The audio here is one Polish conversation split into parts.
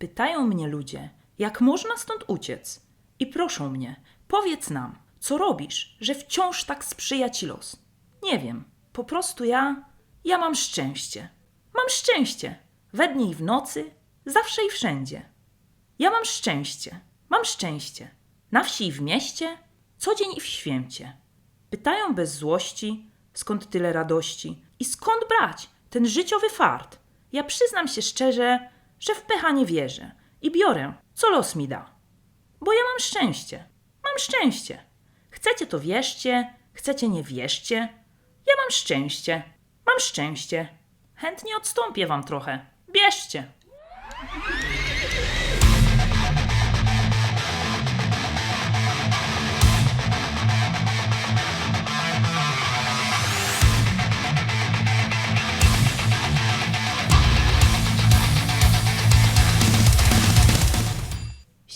Pytają mnie ludzie, jak można stąd uciec? I proszą mnie, powiedz nam, co robisz, że wciąż tak sprzyja ci los? Nie wiem, po prostu ja, ja mam szczęście. Mam szczęście. We dnie i w nocy, zawsze i wszędzie. Ja mam szczęście, mam szczęście. Na wsi i w mieście, co dzień i w święcie. Pytają bez złości, skąd tyle radości i skąd brać ten życiowy fart. Ja przyznam się szczerze, że w pecha nie wierzę i biorę, co los mi da. Bo ja mam szczęście, mam szczęście. Chcecie to wierzcie, chcecie nie wierzcie. Ja mam szczęście, mam szczęście. Chętnie odstąpię wam trochę. Bierzcie.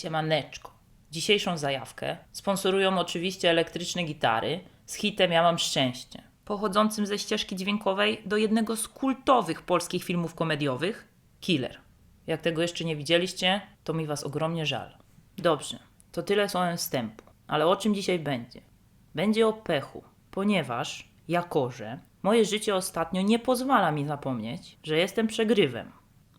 Siemaneczko. Dzisiejszą zajawkę sponsorują oczywiście elektryczne gitary z hitem Ja mam szczęście, pochodzącym ze ścieżki dźwiękowej do jednego z kultowych polskich filmów komediowych Killer. Jak tego jeszcze nie widzieliście, to mi was ogromnie żal. Dobrze, to tyle słowem wstępu. Ale o czym dzisiaj będzie? Będzie o pechu, ponieważ, jako że moje życie ostatnio nie pozwala mi zapomnieć, że jestem przegrywem.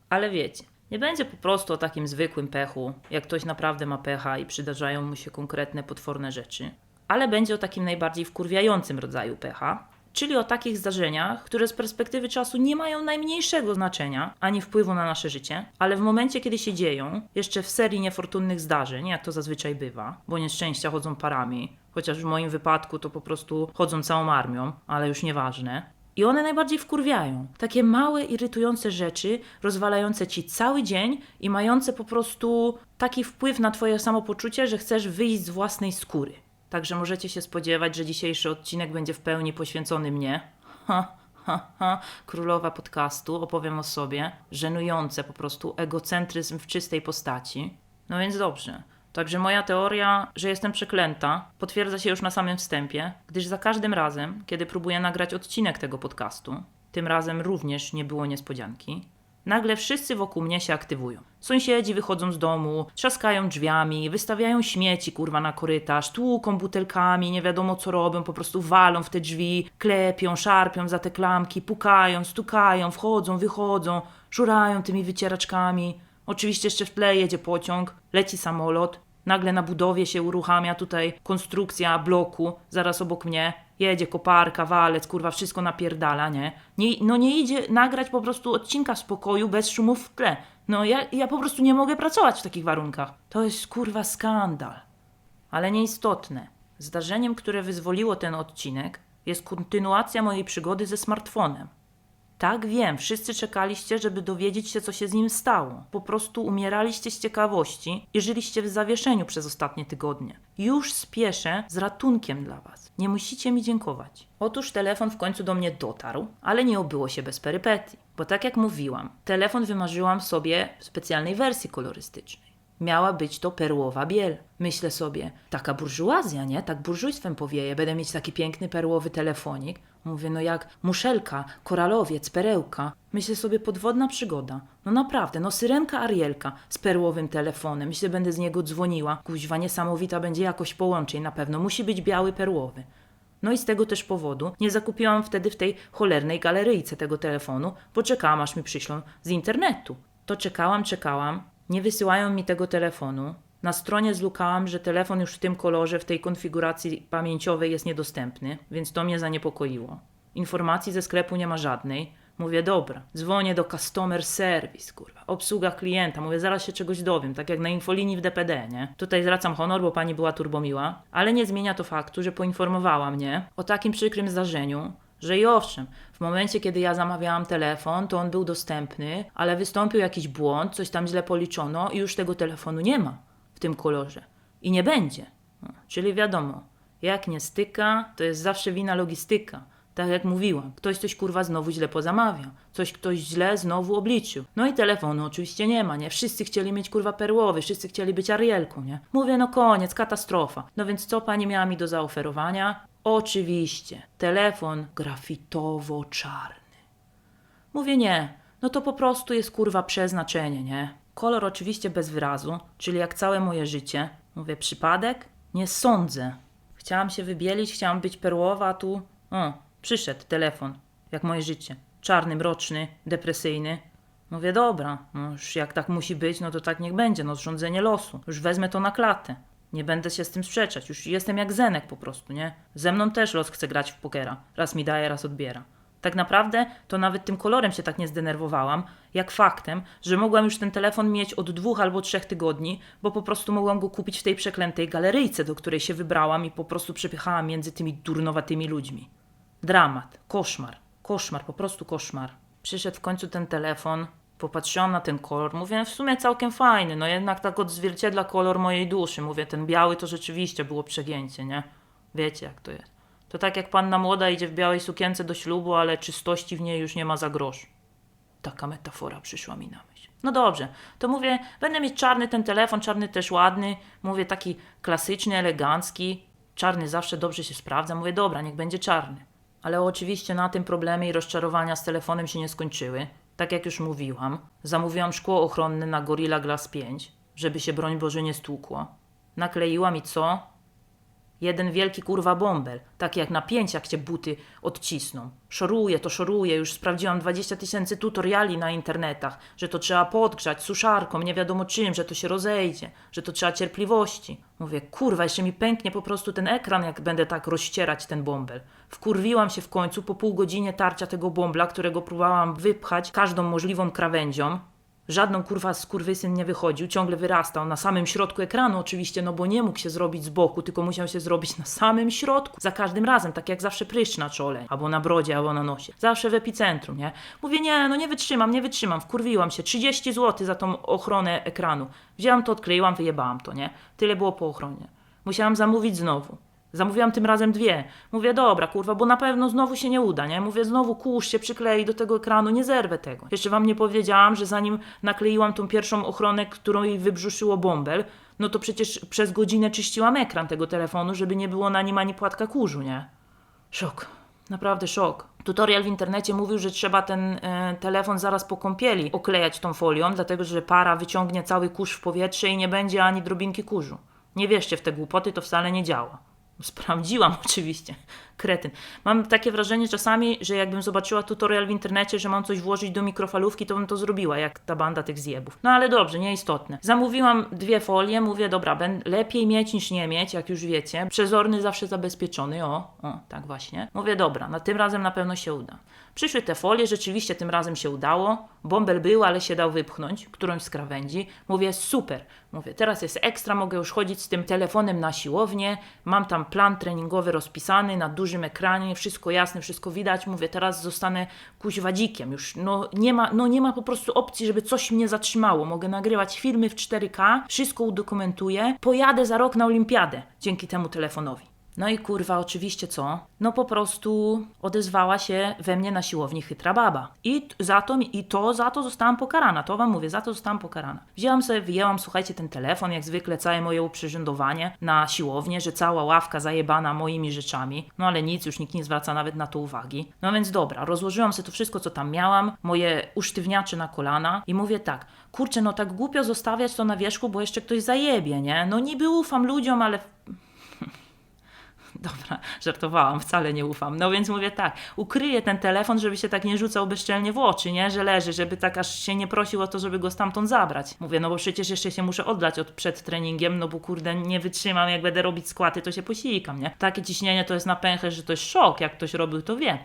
Ale wiecie, nie będzie po prostu o takim zwykłym pechu, jak ktoś naprawdę ma pecha i przydarzają mu się konkretne potworne rzeczy, ale będzie o takim najbardziej wkurwiającym rodzaju pecha, czyli o takich zdarzeniach, które z perspektywy czasu nie mają najmniejszego znaczenia ani wpływu na nasze życie, ale w momencie, kiedy się dzieją, jeszcze w serii niefortunnych zdarzeń, jak to zazwyczaj bywa, bo nieszczęścia chodzą parami, chociaż w moim wypadku to po prostu chodzą całą armią, ale już nieważne, i one najbardziej wkurwiają. Takie małe, irytujące rzeczy, rozwalające ci cały dzień i mające po prostu taki wpływ na twoje samopoczucie, że chcesz wyjść z własnej skóry. Także możecie się spodziewać, że dzisiejszy odcinek będzie w pełni poświęcony mnie. Ha, ha, ha. Królowa podcastu, opowiem o sobie. Żenujące po prostu egocentryzm w czystej postaci. No więc dobrze. Także moja teoria, że jestem przeklęta, potwierdza się już na samym wstępie, gdyż za każdym razem, kiedy próbuję nagrać odcinek tego podcastu, tym razem również nie było niespodzianki, nagle wszyscy wokół mnie się aktywują. Sąsiedzi wychodzą z domu, trzaskają drzwiami, wystawiają śmieci kurwa na korytarz, tłuką butelkami, nie wiadomo co robią, po prostu walą w te drzwi, klepią, szarpią za te klamki, pukają, stukają, wchodzą, wychodzą, szurają tymi wycieraczkami. Oczywiście jeszcze w tle jedzie pociąg, leci samolot, nagle na budowie się uruchamia tutaj konstrukcja bloku, zaraz obok mnie jedzie koparka, walec, kurwa, wszystko napierdala, nie? nie no nie idzie nagrać po prostu odcinka w spokoju bez szumów w tle. No ja, ja po prostu nie mogę pracować w takich warunkach. To jest kurwa skandal. Ale nieistotne. Zdarzeniem, które wyzwoliło ten odcinek, jest kontynuacja mojej przygody ze smartfonem. Tak, wiem, wszyscy czekaliście, żeby dowiedzieć się, co się z nim stało. Po prostu umieraliście z ciekawości i żyliście w zawieszeniu przez ostatnie tygodnie. Już spieszę z ratunkiem dla Was. Nie musicie mi dziękować. Otóż telefon w końcu do mnie dotarł, ale nie obyło się bez perypetii. Bo tak jak mówiłam, telefon wymarzyłam sobie w specjalnej wersji kolorystycznej. Miała być to perłowa biel. Myślę sobie, taka burżuazja, nie? Tak burżujstwem powieje. Będę mieć taki piękny perłowy telefonik. Mówię, no jak muszelka, koralowiec, perełka. Myślę sobie, podwodna przygoda. No naprawdę, no syrenka Arielka z perłowym telefonem. Myślę, będę z niego dzwoniła. Kuźwa, niesamowita będzie jakość połączeń na pewno. Musi być biały, perłowy. No i z tego też powodu nie zakupiłam wtedy w tej cholernej galeryjce tego telefonu, bo czekałam aż mi przyślą z internetu. To czekałam, czekałam, nie wysyłają mi tego telefonu. Na stronie zlukałam, że telefon już w tym kolorze, w tej konfiguracji pamięciowej jest niedostępny, więc to mnie zaniepokoiło. Informacji ze sklepu nie ma żadnej. Mówię, dobra, dzwonię do customer service, kurwa, obsługa klienta. Mówię, zaraz się czegoś dowiem, tak jak na infolinii w DPD, nie? Tutaj zwracam honor, bo pani była turbomiła, ale nie zmienia to faktu, że poinformowała mnie o takim przykrym zdarzeniu, że i owszem, w momencie, kiedy ja zamawiałam telefon, to on był dostępny, ale wystąpił jakiś błąd, coś tam źle policzono i już tego telefonu nie ma w tym kolorze. I nie będzie. No, czyli wiadomo, jak nie styka, to jest zawsze wina logistyka. Tak jak mówiłam, ktoś coś kurwa znowu źle pozamawiał, coś ktoś źle znowu obliczył. No i telefonu oczywiście nie ma, nie? Wszyscy chcieli mieć kurwa perłowy, wszyscy chcieli być Arielką, nie? Mówię, no koniec, katastrofa. No więc co pani miała mi do zaoferowania? Oczywiście, telefon grafitowo-czarny. Mówię nie, no to po prostu jest kurwa przeznaczenie, nie? Kolor oczywiście bez wyrazu, czyli jak całe moje życie. Mówię, przypadek? Nie sądzę. Chciałam się wybielić, chciałam być perłowa, a tu... O, przyszedł telefon, jak moje życie. Czarny, mroczny, depresyjny. Mówię, dobra, no już jak tak musi być, no to tak niech będzie, no zrządzenie losu. Już wezmę to na klatę. Nie będę się z tym sprzeczać, już jestem jak Zenek po prostu, nie? Ze mną też los chce grać w pokera. Raz mi daje, raz odbiera. Tak naprawdę to nawet tym kolorem się tak nie zdenerwowałam, jak faktem, że mogłam już ten telefon mieć od dwóch albo trzech tygodni, bo po prostu mogłam go kupić w tej przeklętej galeryjce, do której się wybrałam i po prostu przepychałam między tymi durnowatymi ludźmi. Dramat, koszmar, koszmar, po prostu koszmar. Przyszedł w końcu ten telefon, popatrzyłam na ten kolor, mówię, w sumie całkiem fajny, no jednak tak odzwierciedla kolor mojej duszy. Mówię, ten biały to rzeczywiście było przegięcie, nie? Wiecie jak to jest. To tak jak panna młoda idzie w białej sukience do ślubu, ale czystości w niej już nie ma za grosz. Taka metafora przyszła mi na myśl. No dobrze, to mówię, będę mieć czarny ten telefon, czarny też ładny, mówię taki klasyczny, elegancki. Czarny zawsze dobrze się sprawdza. Mówię, dobra, niech będzie czarny. Ale oczywiście na tym problemy i rozczarowania z telefonem się nie skończyły. Tak jak już mówiłam, zamówiłam szkło ochronne na Gorilla Glass 5, żeby się broń Boże nie stłukło. Nakleiłam i co? Jeden wielki kurwa bąbel, taki jak na jak cię buty odcisną. Szoruje to szoruje, już sprawdziłam 20 tysięcy tutoriali na internetach, że to trzeba podgrzać suszarką, nie wiadomo czym, że to się rozejdzie, że to trzeba cierpliwości. Mówię, kurwa, jeszcze mi pęknie po prostu ten ekran, jak będę tak rozcierać ten bąbel. Wkurwiłam się w końcu po pół godzinie tarcia tego bąbla, którego próbowałam wypchać każdą możliwą krawędzią. Żadną kurwa skurwysyn nie wychodził, ciągle wyrastał na samym środku ekranu oczywiście, no bo nie mógł się zrobić z boku, tylko musiał się zrobić na samym środku. Za każdym razem, tak jak zawsze pryszcz na czole, albo na brodzie, albo na nosie. Zawsze w epicentrum, nie? Mówię, nie, no nie wytrzymam, nie wytrzymam, wkurwiłam się. 30 zł za tą ochronę ekranu. Wzięłam to, odkleiłam, wyjebałam to, nie? Tyle było po ochronie. Musiałam zamówić znowu. Zamówiłam tym razem dwie. Mówię, dobra, kurwa, bo na pewno znowu się nie uda, nie? Mówię, znowu kurz się przyklei do tego ekranu, nie zerwę tego. Jeszcze wam nie powiedziałam, że zanim nakleiłam tą pierwszą ochronę, którą jej wybrzuszyło bąbel, no to przecież przez godzinę czyściłam ekran tego telefonu, żeby nie było na nim ani płatka kurzu, nie? Szok. Naprawdę szok. Tutorial w internecie mówił, że trzeba ten e, telefon zaraz po kąpieli oklejać tą folią, dlatego że para wyciągnie cały kurz w powietrze i nie będzie ani drobinki kurzu. Nie wierzcie w te głupoty, to wcale nie działa. Sprawdziłam oczywiście. Kretyn. Mam takie wrażenie czasami, że jakbym zobaczyła tutorial w internecie, że mam coś włożyć do mikrofalówki, to bym to zrobiła, jak ta banda tych zjebów. No ale dobrze, nieistotne. Zamówiłam dwie folie, mówię, dobra, lepiej mieć niż nie mieć, jak już wiecie. Przezorny zawsze zabezpieczony, o, o, tak właśnie. Mówię, dobra, na tym razem na pewno się uda. Przyszły te folie, rzeczywiście tym razem się udało. Bąbel był, ale się dał wypchnąć, którąś z krawędzi. Mówię, super. Mówię, teraz jest ekstra, mogę już chodzić z tym telefonem na siłownię. Mam tam plan treningowy rozpisany na dużym ekranie, wszystko jasne, wszystko widać. Mówię, teraz zostanę kuźwadzikiem. Już no nie, ma, no nie ma po prostu opcji, żeby coś mnie zatrzymało. Mogę nagrywać filmy w 4K, wszystko udokumentuję. Pojadę za rok na olimpiadę dzięki temu telefonowi. No i kurwa, oczywiście co? No po prostu odezwała się we mnie na siłowni chytra baba. I za to, i to za to zostałam pokarana. To wam mówię, za to zostałam pokarana. Wzięłam sobie, wyjęłam, słuchajcie, ten telefon, jak zwykle całe moje uprzyrządowanie na siłownię, że cała ławka zajebana moimi rzeczami. No ale nic, już nikt nie zwraca nawet na to uwagi. No więc dobra, rozłożyłam sobie to wszystko, co tam miałam, moje usztywniacze na kolana i mówię tak, kurczę, no tak głupio zostawiać to na wierzchu, bo jeszcze ktoś zajebie, nie? No niby ufam ludziom, ale Dobra, żartowałam, wcale nie ufam. No więc mówię tak, ukryję ten telefon, żeby się tak nie rzucał bezczelnie w oczy, nie? Że leży, żeby tak aż się nie prosił o to, żeby go stamtąd zabrać. Mówię, no bo przecież jeszcze się muszę oddać od przed treningiem, no bo kurde, nie wytrzymam, jak będę robić skłaty, to się posikam, nie? Takie ciśnienie to jest na pęcherz, że to jest szok, jak ktoś robił, to wie.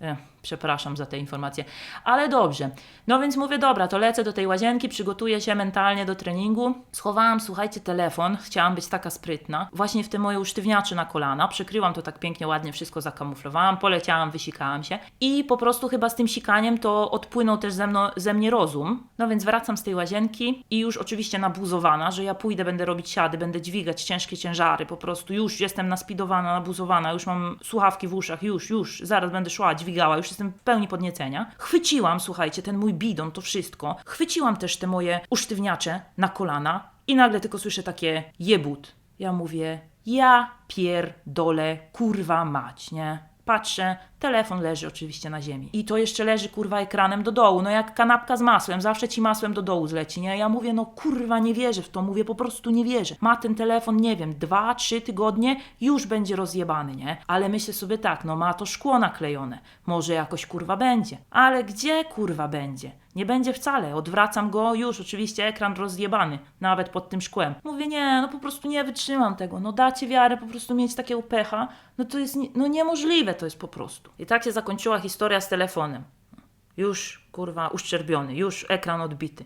E, przepraszam za te informacje. Ale dobrze. No więc mówię, dobra, to lecę do tej łazienki, przygotuję się mentalnie do treningu. Schowałam, słuchajcie, telefon. Chciałam być taka sprytna. Właśnie w te moje usztywniacze na kolana. Przykryłam to tak pięknie, ładnie, wszystko zakamuflowałam. Poleciałam, wysikałam się. I po prostu chyba z tym sikaniem to odpłynął też ze, mno, ze mnie rozum. No więc wracam z tej łazienki i już oczywiście nabuzowana, że ja pójdę, będę robić siady, będę dźwigać ciężkie ciężary. Po prostu już jestem naspidowana, nabuzowana, już mam słuchawki w uszach, już, już, zaraz będę szła, dźwigała, już jestem w pełni podniecenia. Chwyciłam, słuchajcie, ten mój bidon, to wszystko. Chwyciłam też te moje usztywniacze na kolana i nagle tylko słyszę takie jebut. Ja mówię, ja pierdolę, kurwa mać, nie? Patrzę, telefon leży oczywiście na ziemi. I to jeszcze leży kurwa ekranem do dołu, no jak kanapka z masłem, zawsze ci masłem do dołu zleci, nie? Ja mówię, no kurwa nie wierzę w to, mówię po prostu nie wierzę. Ma ten telefon, nie wiem, dwa, trzy tygodnie, już będzie rozjebany, nie? Ale myślę sobie tak, no ma to szkło naklejone, może jakoś kurwa będzie. Ale gdzie kurwa będzie? Nie będzie wcale, odwracam go, już oczywiście ekran rozjebany, nawet pod tym szkłem. Mówię, nie, no po prostu nie wytrzymam tego, no dacie wiarę, po prostu mieć takiego pecha, no to jest, no niemożliwe to jest po prostu. I tak się zakończyła historia z telefonem. Już, kurwa, uszczerbiony, już ekran odbity.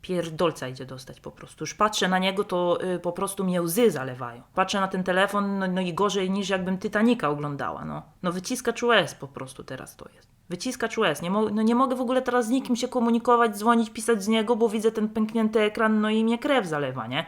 Pierdolca idzie dostać po prostu. Już patrzę na niego, to y, po prostu mnie łzy zalewają. Patrzę na ten telefon, no, no i gorzej niż jakbym Titanica oglądała, no. No wyciskacz łez po prostu teraz to jest. Wyciskacz łez. Nie, mo- no, nie mogę w ogóle teraz z nikim się komunikować, dzwonić, pisać z niego, bo widzę ten pęknięty ekran, no i mnie krew zalewa, nie?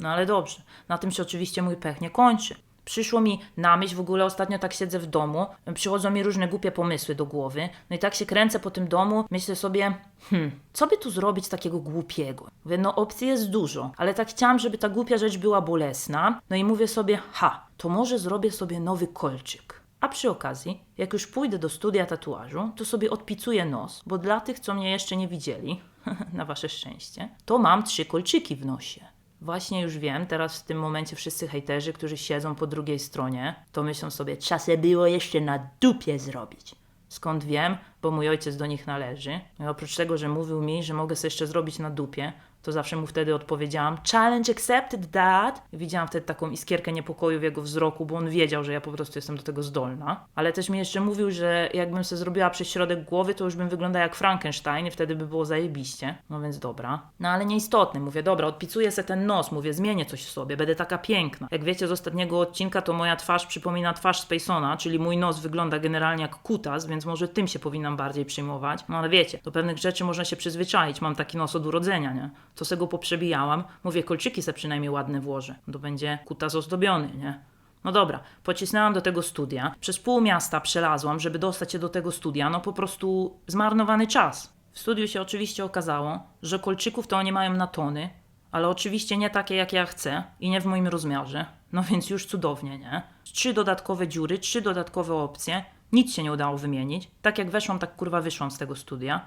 No ale dobrze, na tym się oczywiście mój pech nie kończy. Przyszło mi na myśl, w ogóle ostatnio tak siedzę w domu, przychodzą mi różne głupie pomysły do głowy, no i tak się kręcę po tym domu, myślę sobie, hmm, co by tu zrobić takiego głupiego? Mówię, no opcji jest dużo, ale tak chciałam, żeby ta głupia rzecz była bolesna, no i mówię sobie, ha, to może zrobię sobie nowy kolczyk. A przy okazji, jak już pójdę do studia tatuażu, to sobie odpicuję nos, bo dla tych, co mnie jeszcze nie widzieli, na wasze szczęście, to mam trzy kolczyki w nosie. Właśnie już wiem, teraz w tym momencie wszyscy hejterzy, którzy siedzą po drugiej stronie, to myślą sobie, se było jeszcze na dupie zrobić. Skąd wiem? Bo mój ojciec do nich należy. I oprócz tego, że mówił mi, że mogę sobie jeszcze zrobić na dupie, to zawsze mu wtedy odpowiedziałam challenge accepted, dad. Widziałam wtedy taką iskierkę niepokoju w jego wzroku, bo on wiedział, że ja po prostu jestem do tego zdolna. Ale też mi jeszcze mówił, że jakbym sobie zrobiła przez środek głowy, to już bym wyglądała jak Frankenstein i wtedy by było zajebiście. No więc dobra. No ale nieistotne. Mówię, dobra, odpicuję sobie ten nos, mówię, zmienię coś w sobie, będę taka piękna. Jak wiecie z ostatniego odcinka, to moja twarz przypomina twarz Spacona, czyli mój nos wygląda generalnie jak kutas, więc może tym się powinnam bardziej przyjmować. No ale wiecie, do pewnych rzeczy można się przyzwyczaić. Mam taki nos od urodzenia, nie? To se go poprzebijałam. Mówię, kolczyki se przynajmniej ładne włożę. To będzie kutas ozdobiony, nie? No dobra, pocisnęłam do tego studia. Przez pół miasta przelazłam, żeby dostać się do tego studia. No po prostu zmarnowany czas. W studiu się oczywiście okazało, że kolczyków to oni mają na tony, ale oczywiście nie takie jak ja chcę i nie w moim rozmiarze. No więc już cudownie, nie? Trzy dodatkowe dziury, trzy dodatkowe opcje. Nic się nie udało wymienić. Tak jak weszłam, tak kurwa wyszłam z tego studia.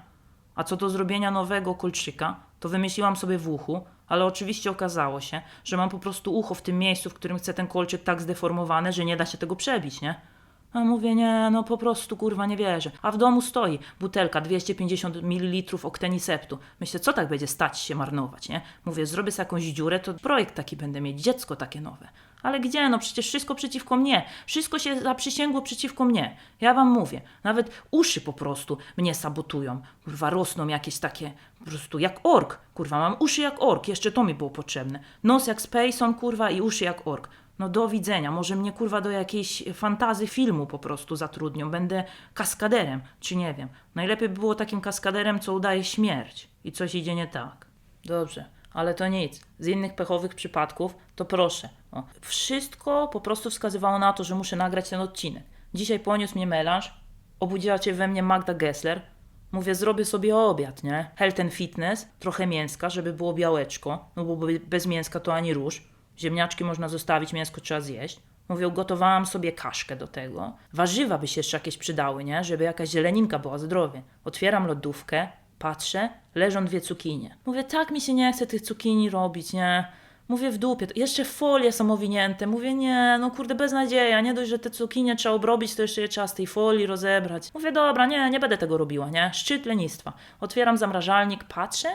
A co do zrobienia nowego kolczyka, to wymyśliłam sobie w uchu, ale oczywiście okazało się, że mam po prostu ucho w tym miejscu, w którym chcę ten kolczyk tak zdeformowane, że nie da się tego przebić, nie? A mówię, nie, no po prostu kurwa nie wierzę. A w domu stoi butelka 250 ml okteniseptu. Myślę, co tak będzie stać się marnować, nie? Mówię, zrobię sobie jakąś dziurę, to projekt taki będę mieć, dziecko takie nowe. Ale gdzie? No przecież wszystko przeciwko mnie. Wszystko się zaprzysięgło przeciwko mnie. Ja wam mówię. Nawet uszy po prostu mnie sabotują. Kurwa, rosną jakieś takie, po prostu jak ork. Kurwa, mam uszy jak ork. Jeszcze to mi było potrzebne. Nos jak Spacon, kurwa, i uszy jak ork. No do widzenia. Może mnie kurwa do jakiejś fantazy filmu po prostu zatrudnią. Będę kaskaderem, czy nie wiem. Najlepiej by było takim kaskaderem, co udaje śmierć. I coś idzie nie tak. Dobrze, ale to nic. Z innych pechowych przypadków to proszę. Wszystko po prostu wskazywało na to, że muszę nagrać ten odcinek. Dzisiaj poniósł mnie melanż. Obudziła cię we mnie Magda Gessler. Mówię, zrobię sobie obiad, nie? Health and fitness, trochę mięska, żeby było białeczko, no bo be- bez mięska to ani róż. Ziemniaczki można zostawić, mięsko trzeba zjeść. Mówię, ugotowałam sobie kaszkę do tego. Warzywa by się jeszcze jakieś przydały, nie? Żeby jakaś zieleninka była zdrowie. Otwieram lodówkę, patrzę, leżą dwie cukinie. Mówię, tak mi się nie chce tych cukinii robić, nie? Mówię w dupie, jeszcze folie są owinięte. Mówię, nie, no kurde, beznadzieja. Nie dość, że te cukinie trzeba obrobić, to jeszcze je trzeba z tej folii rozebrać. Mówię, dobra, nie, nie będę tego robiła, nie? Szczyt lenistwa. Otwieram zamrażalnik, patrzę,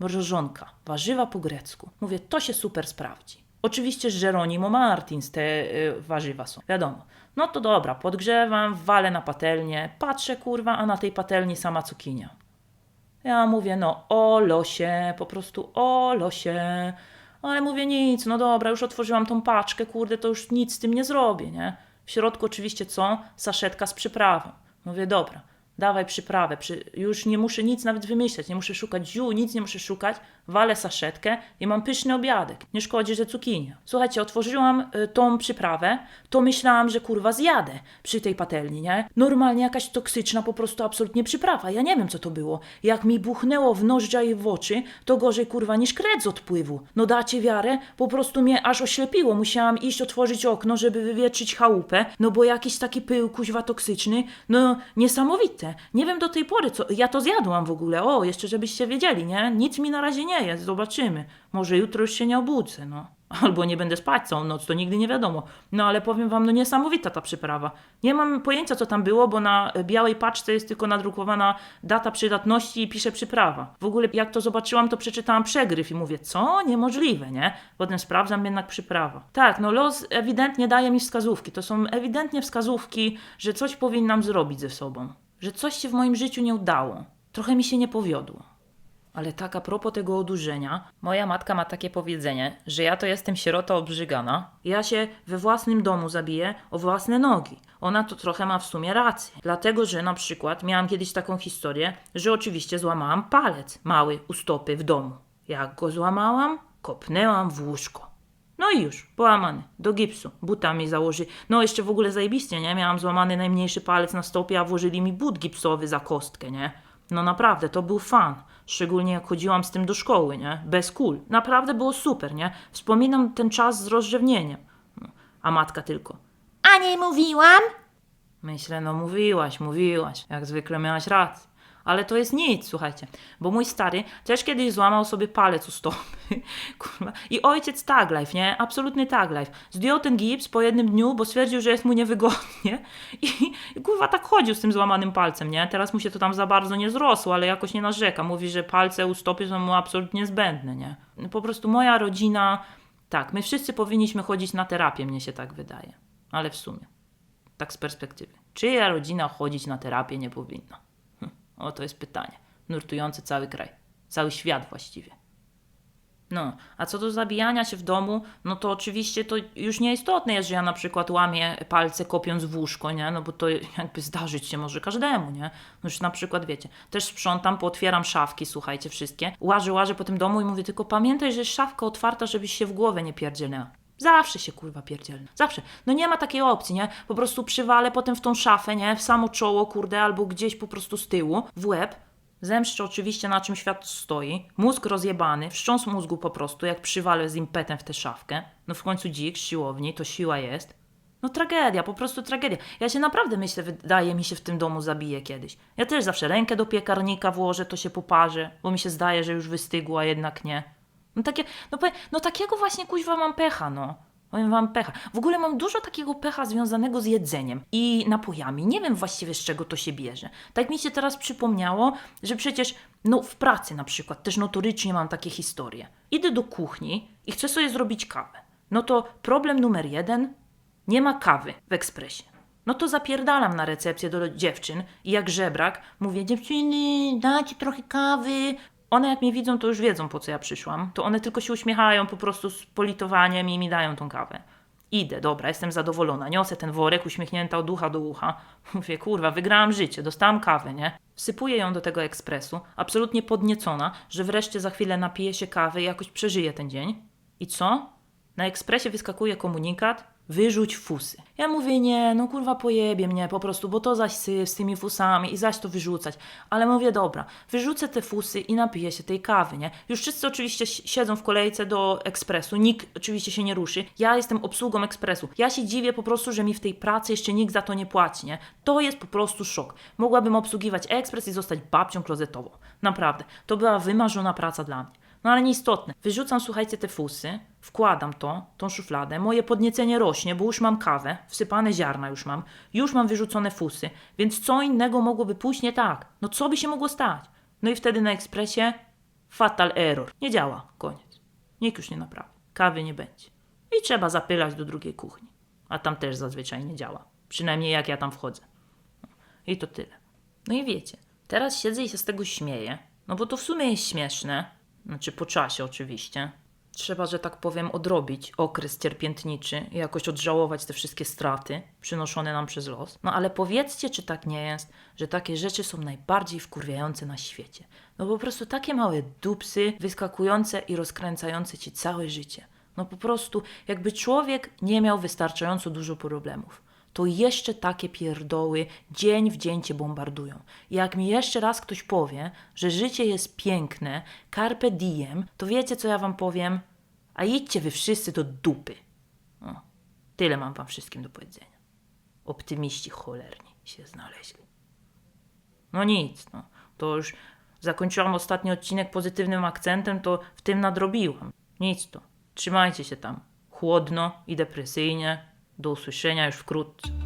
mrożonka, warzywa po grecku. Mówię, to się super sprawdzi. Oczywiście z Geronimo Martins te y, warzywa są, wiadomo. No to dobra, podgrzewam, walę na patelnię, patrzę kurwa, a na tej patelni sama cukinia. Ja mówię, no o losie, po prostu o losie. Ale mówię nic, no dobra, już otworzyłam tą paczkę, kurde, to już nic z tym nie zrobię, nie? W środku oczywiście co? Saszetka z przyprawą. Mówię, dobra, dawaj przyprawę, przy... już nie muszę nic nawet wymyślać, nie muszę szukać ziół, nic nie muszę szukać, walę saszetkę i mam pyszny obiadek. Nie szkodzi, że cukinia. Słuchajcie, otworzyłam y, tą przyprawę, to myślałam, że kurwa zjadę przy tej patelni, nie? Normalnie jakaś toksyczna po prostu absolutnie przyprawa. Ja nie wiem, co to było. Jak mi buchnęło w nozdrza i w oczy, to gorzej kurwa niż kret z odpływu. No dacie wiarę? Po prostu mnie aż oślepiło. Musiałam iść otworzyć okno, żeby wywietrzyć chałupę, no bo jakiś taki pył kuźwa toksyczny, no niesamowite. Nie wiem do tej pory, co... Ja to zjadłam w ogóle. O, jeszcze żebyście wiedzieli, nie? Nic mi na razie nie jest. Zobaczymy. Może jutro już się nie obudzę, no. Albo nie będę spać całą noc, to nigdy nie wiadomo. No ale powiem wam, no niesamowita ta przyprawa. Nie mam pojęcia, co tam było, bo na białej paczce jest tylko nadrukowana data przydatności i pisze przyprawa. W ogóle jak to zobaczyłam, to przeczytałam przegryw i mówię, co? Niemożliwe, nie? Potem sprawdzam jednak przyprawa. Tak, no los ewidentnie daje mi wskazówki. To są ewidentnie wskazówki, że coś powinnam zrobić ze sobą. Że coś się w moim życiu nie udało. Trochę mi się nie powiodło. Ale tak a propos tego odurzenia, moja matka ma takie powiedzenie, że ja to jestem sierota obrzygana. Ja się we własnym domu zabiję o własne nogi. Ona to trochę ma w sumie rację. Dlatego, że na przykład miałam kiedyś taką historię, że oczywiście złamałam palec mały u stopy w domu. Jak go złamałam, kopnęłam w łóżko. No i już, połamany, do gipsu, butami założy. No jeszcze w ogóle zajebiście, nie? Miałam złamany najmniejszy palec na stopie, a włożyli mi but gipsowy za kostkę, nie? No naprawdę, to był fan. Szczególnie jak chodziłam z tym do szkoły, nie? Bez kul. Naprawdę było super, nie? Wspominam ten czas z rozrzewnieniem. A matka tylko. A nie mówiłam? Myślę, no mówiłaś, mówiłaś. Jak zwykle miałaś rację. Ale to jest nic, słuchajcie. Bo mój stary też kiedyś złamał sobie palec u stopy. Kurwa. I ojciec tag life, nie? Absolutny tag life. Zdjął ten gips po jednym dniu, bo stwierdził, że jest mu niewygodnie. I, I kurwa tak chodził z tym złamanym palcem, nie? Teraz mu się to tam za bardzo nie zrosło, ale jakoś nie narzeka. Mówi, że palce u stopy są mu absolutnie zbędne, nie? No Po prostu moja rodzina... Tak, my wszyscy powinniśmy chodzić na terapię, mnie się tak wydaje. Ale w sumie tak z perspektywy. Czyja rodzina chodzić na terapię nie powinna? O, to jest pytanie. Nurtujące cały kraj. Cały świat właściwie. No, a co do zabijania się w domu, no to oczywiście to już nieistotne jest, że ja na przykład łamię palce kopiąc w łóżko, nie? No bo to jakby zdarzyć się może każdemu, nie? No już na przykład wiecie, też sprzątam, pootwieram szafki, słuchajcie, wszystkie. Łażę, łażę po tym domu i mówię tylko pamiętaj, że jest szafka otwarta, żebyś się w głowę nie pierdzielnęła. Zawsze się kurwa pierdzielne. Zawsze. No nie ma takiej opcji, nie? Po prostu przywalę potem w tą szafę, nie? W samo czoło, kurde, albo gdzieś po prostu z tyłu, w łeb. Zemszczę oczywiście na czym świat stoi. Mózg rozjebany, wstrząs mózgu po prostu, jak przywalę z impetem w tę szafkę. No w końcu dzik z siłowni, to siła jest. No tragedia, po prostu tragedia. Ja się naprawdę myślę, wydaje mi się w tym domu zabiję kiedyś. Ja też zawsze rękę do piekarnika włożę, to się poparzy, bo mi się zdaje, że już wystygło, a jednak nie. No, takie, no, no takiego właśnie kuźwa mam pecha, no. Powiem wam pecha. W ogóle mam dużo takiego pecha związanego z jedzeniem i napojami. Nie wiem właściwie z czego to się bierze. Tak mi się teraz przypomniało, że przecież no w pracy na przykład też notorycznie mam takie historie. Idę do kuchni i chcę sobie zrobić kawę. No to problem numer jeden, nie ma kawy w ekspresie. No to zapierdalam na recepcję do dziewczyn i jak żebrak mówię, dziewczyny, dajcie trochę kawy. One jak mnie widzą, to już wiedzą po co ja przyszłam. To one tylko się uśmiechają po prostu z politowaniem i mi dają tą kawę. Idę, dobra, jestem zadowolona. Niosę ten worek uśmiechnięta od ucha do ucha. Mówię, kurwa, wygrałam życie, dostałam kawę, nie? Wsypuję ją do tego ekspresu, absolutnie podniecona, że wreszcie za chwilę napiję się kawy i jakoś przeżyję ten dzień. I co? Na ekspresie wyskakuje komunikat, wyrzuć fusy. Ja mówię, nie, no kurwa pojebie mnie po prostu, bo to zaś syf z tymi fusami i zaś to wyrzucać. Ale mówię, dobra, wyrzucę te fusy i napiję się tej kawy, nie? Już wszyscy oczywiście si- siedzą w kolejce do ekspresu, nikt oczywiście się nie ruszy. Ja jestem obsługą ekspresu. Ja się dziwię po prostu, że mi w tej pracy jeszcze nikt za to nie płaci, nie? To jest po prostu szok. Mogłabym obsługiwać ekspres i zostać babcią klozetową. Naprawdę. To była wymarzona praca dla mnie. No ale nieistotne. Wyrzucam, słuchajcie, te fusy, wkładam to, tą szufladę, moje podniecenie rośnie, bo już mam kawę, wsypane ziarna już mam, już mam wyrzucone fusy, więc co innego mogłoby pójść nie tak? No co by się mogło stać? No i wtedy na ekspresie fatal error. Nie działa, koniec. Nikt już nie naprawi. Kawy nie będzie. I trzeba zapylać do drugiej kuchni. A tam też zazwyczaj nie działa. Przynajmniej jak ja tam wchodzę. I to tyle. No i wiecie, teraz siedzę i się z tego śmieję, no bo to w sumie jest śmieszne, znaczy po czasie oczywiście, Trzeba, że tak powiem, odrobić okres cierpiętniczy i jakoś odżałować te wszystkie straty przynoszone nam przez los. No ale powiedzcie, czy tak nie jest, że takie rzeczy są najbardziej wkurwiające na świecie. No po prostu takie małe dupsy wyskakujące i rozkręcające ci całe życie. No po prostu, jakby człowiek nie miał wystarczająco dużo problemów to jeszcze takie pierdoły dzień w dzień cię bombardują. Jak mi jeszcze raz ktoś powie, że życie jest piękne, carpe diem, to wiecie co ja wam powiem? A idźcie wy wszyscy do dupy. O, tyle mam wam wszystkim do powiedzenia. Optymiści cholerni się znaleźli. No nic, no. To już zakończyłam ostatni odcinek pozytywnym akcentem, to w tym nadrobiłam. Nic to. Trzymajcie się tam. Chłodno i depresyjnie. Do usłyszenia już wkrótce.